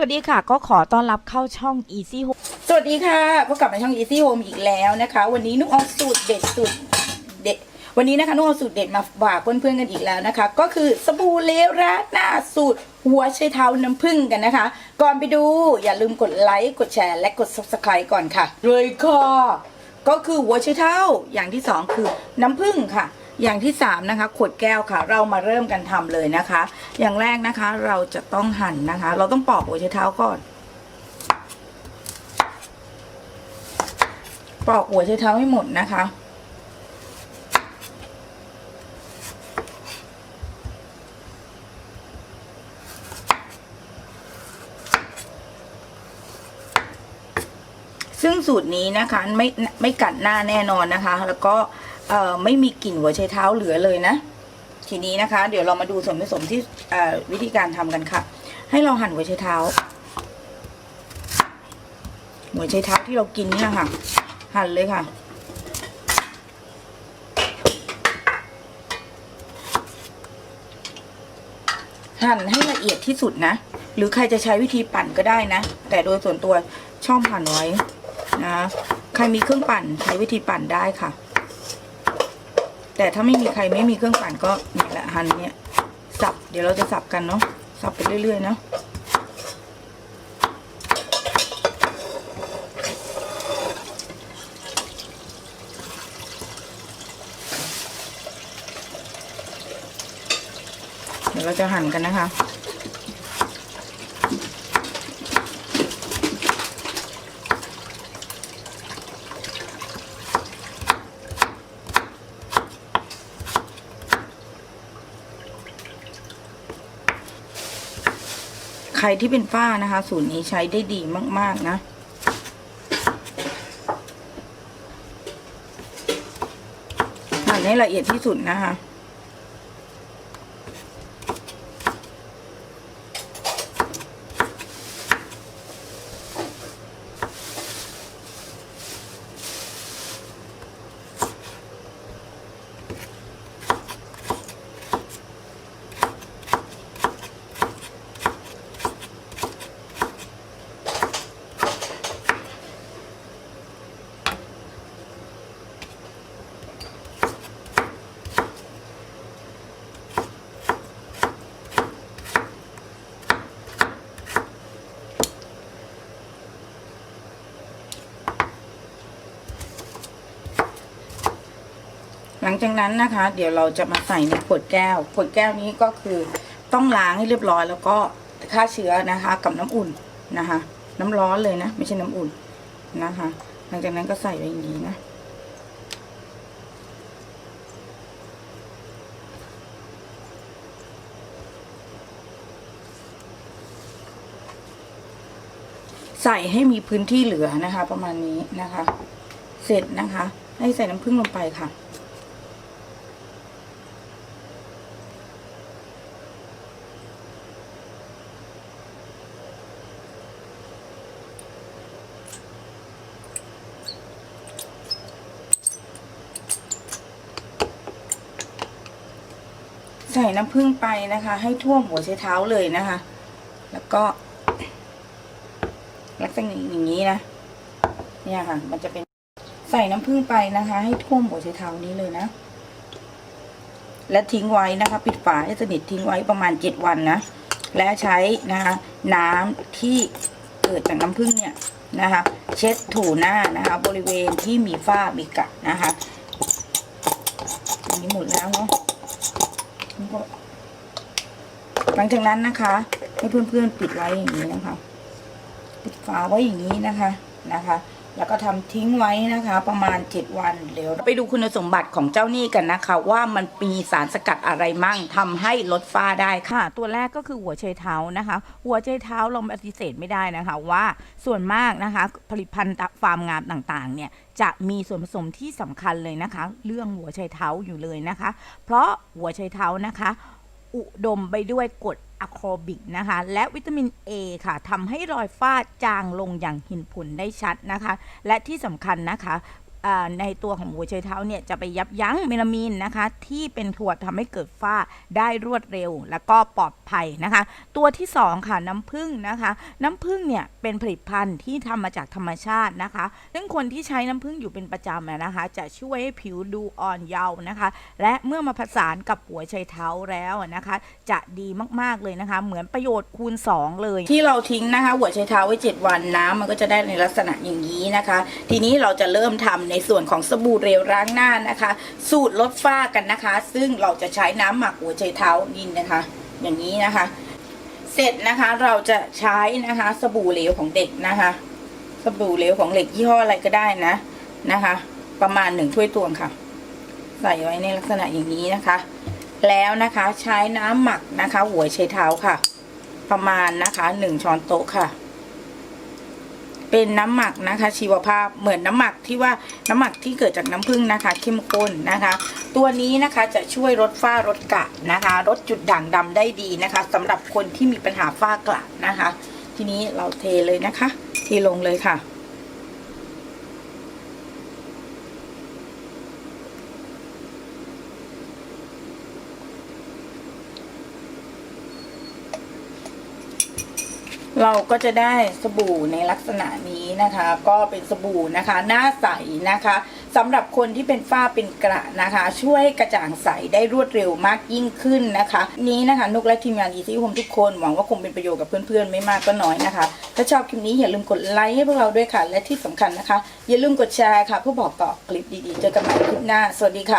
สวัสดีค่ะ ก็ขอต้อนรับเข้าช่อง Easy Home สวัสดีค่ะพบกับในช่อง Easy Home อีกแล้วนะคะ วันนี้นุกเอาสูตรเด็ดสูตรเด็ดวันนี้นะคะนุกเอาสูตรเด็ดมาฝากเพื่อนๆกันอีกแล้วนะคะ ก็คือสบู่เลวราดหน้าสูตรหัวไชเท้าน้ำผึ้งกันนะคะ ก่อนไปดูอย่าลืมกดไลค์กดแชร์และกด subscribe ก่อนค่ะเลยค่ะก็คือหัวไชเท้าอย่างที่สองคือน้ำผึ้งค่ะ อย่างที่สามนะคะขวดแก้วค่ะ เรามาเริ่มกันทำเลยนะคะ อย่างแรกนะคะเราจะต้องหั่นนะคะ เราต้องปอกหัวไชเท้าก่อน ปอกหัวใช้เท้าให้หมดนะคะซึ่งสูตรนี้นะคะไม่ไม่กัดหน้าแน่นอนนะคะ แล้วก็ เอ่อไม่มีกลิ่นหัวไชเท้าเหลือเลยนะ ทีนี้นะคะ เดี๋ยวเรามาดูส่วนผสมที่วิธีการทำกันค่ะ ให้เราหั่นหัวไชเท้า หัวไชเท้าที่เรากินนี่นะคะหั่นเลยค่ะหั่นให้ละเอียดที่สุดนะ หรือใครจะใช้วิธีปั่นก็ได้นะ แต่โดยส่วนตัวชอบหั่นไว้นะ ใครมีเครื่องปั่นใช้วิธีปั่นได้ค่ะ แต่ถ้าไม่มีใครไม่มีเครื่องปั่นก็นี่แหละหั่นเนี่ยสับ เดี๋ยวเราจะสับกันเนาะสับไปเรื่อยๆเนาะเดี๋ยวเราจะหั่นกันนะคะ ใครที่เป็นฝ้านะคะ สูตรนี้ใช้ได้ดีมาก ๆ นะ หั่นให้ละเอียดที่สุดนะคะ ลังจากนั้นนะคะ เดี๋ยวเราจะมาใส่ในขวดแก้ว ขวดแก้วนี้ก็คือต้องล้างให้เรียบร้อย แล้วก็ฆ่าเชื้อนะคะ กับน้ำอุ่นนะคะ น้ำร้อนเลยนะ ไม่ใช่น้ำอุ่นนะคะ หลังจากนั้นก็ใส่ไว้อย่างนี้นะใส่ให้มีพื้นที่เหลือนะคะ ประมาณนี้นะคะ เสร็จนะคะ ให้ใส่น้ำผึ้งลงไปค่ะ ส่น้ำผึ้งไปนะคะ ให้ท่วมหัวใช้เท้าเลยนะคะ แล้วก็ ลักษณะอย่างนี้นะ เนี่ยค่ะ มันจะเป็นใส่น้ำผึ้งไปนะคะ ให้ท่วมหัวใช้เท้านี้เลยนะ และทิ้งไว้นะคะ ปิดฝาให้สนิททิ้งไว้ประมาณเจ็ดวันนะ และใช้นะคะ น้ำที่เกิดจากน้ำผึ้งเนี่ยนะคะ เช็ดถูหน้านะคะ บริเวณที่มีฝ้ามีกะนะคะอันนี้หมดแล้วเนาะ หลังจากนั้นนะคะ ให้เพื่อนๆปิดไว้อย่างนี้นะคะ ปิดฝาไว้อย่างนี้นะคะนะคะ แล้วก็ทำทิ้งไว้นะคะ ประมาณ 7 วันเดี๋ยวไปดูคุณสมบัติของเจ้านี่กันนะคะ ว่ามันมีสารสกัดอะไรมั่งทำให้ลดฝ้าได้ค่ะค่ะ ตัวแรกก็คือหัวไชเท้านะคะ หัวไชเท้าเราปฏิเสธไม่ได้นะคะว่าส่วนมากนะคะผลิตภัณฑ์ฟาร์มงามต่างๆ เนี่ยจะมีส่วนผสมที่สำคัญเลยนะคะ เรื่องหัวไชเท้าอยู่เลยนะคะ เพราะหัวไชเท้านะคะ อุดมไปด้วยกรด อะโครบิกนะคะ และวิตามิน A ค่ะทำให้รอยฝ้าจางลงอย่างเห็นผลได้ชัดนะคะ และที่สำคัญนะคะ ในตัวของหัวไชเท้าเนี่ยจะไปยับยั้งเมลามีนนะคะ ที่เป็นถั่วทำให้เกิดฝ้าได้รวดเร็ว และก็ปลอดภัยนะคะ ตัวที่สองค่ะน้ำผึ้งนะคะ น้ำผึ้งเนี่ยเป็นผลิตภัณฑ์ที่ทำมาจากธรรมชาตินะคะ ซึ่งคนที่ใช้น้ำผึ้งอยู่เป็นประจำนะคะ จะช่วยให้ผิวดูอ่อนเยาว์นะคะ และเมื่อมาผสานกับหัวไชเท้าแล้วนะคะ จะดีมากๆเลยนะคะ เหมือนประโยชน์คูณสองเลย ที่เราทิ้งนะคะ หัวไชเท้าไว้ 7 วันน้ำมันก็จะได้ในลักษณะอย่างนี้นะคะ ทีนี้เราจะเริ่มทำในส่วนของสบู่เรวล้างหน้านะคะ สูตรลดฝ้ากันนะคะ ซึ่งเราจะใช้น้ำหมักหัวไชเท้านี่นะคะ อย่างนี้นะคะ เสร็จนะคะเราจะใช้นะคะ สบู่เหลวของเด็กนะคะ สบู่เหลวของเหล็กยี่ห้ออะไรก็ได้นะนะคะ ประมาณหนึ่งถ้วยตวงค่ะ ใส่ไว้ในลักษณะอย่างนี้นะคะ แล้วนะคะใช้น้ำหมักนะคะ หัวไชเท้าค่ะ ประมาณนะคะหนึ่งช้อนโต๊ะค่ะ เป็นน้ำหมักนะคะ ชีวภาพเหมือนน้ำหมักที่ว่าน้ำหมักที่เกิดจากน้ำผึ้งนะคะ เข้มข้นนะคะ ตัวนี้นะคะจะช่วยลดฝ้าลดกระนะคะลดจุดด่างดำได้ดีนะคะสำหรับคนที่มีปัญหาฝ้ากระนะคะ ทีนี้เราเทเลยนะคะ เทลงเลยค่ะ เราก็จะได้สบู่ในลักษณะนี้นะคะ ก็เป็นสบู่นะคะ หน้าใสนะคะสำหรับคนที่เป็นฝ้าเป็นกระนะคะ ช่วยกระจ่างใสได้รวดเร็วมากยิ่งขึ้นนะคะ นี้นะคะนุกและทีมงานอีซี่โฮมทุกคนหวังว่าคงเป็นประโยชน์กับเพื่อนๆ ไม่มากก็น้อยนะคะ ถ้าชอบคลิปนี้อย่าลืมกดไลค์ให้พวกเราด้วยค่ะ และที่สำคัญนะคะ อย่าลืมกดแชร์ค่ะเพื่อบอกต่อคลิปดีๆเจอกันใหม่คลิปหน้าสวัสดีค่ะ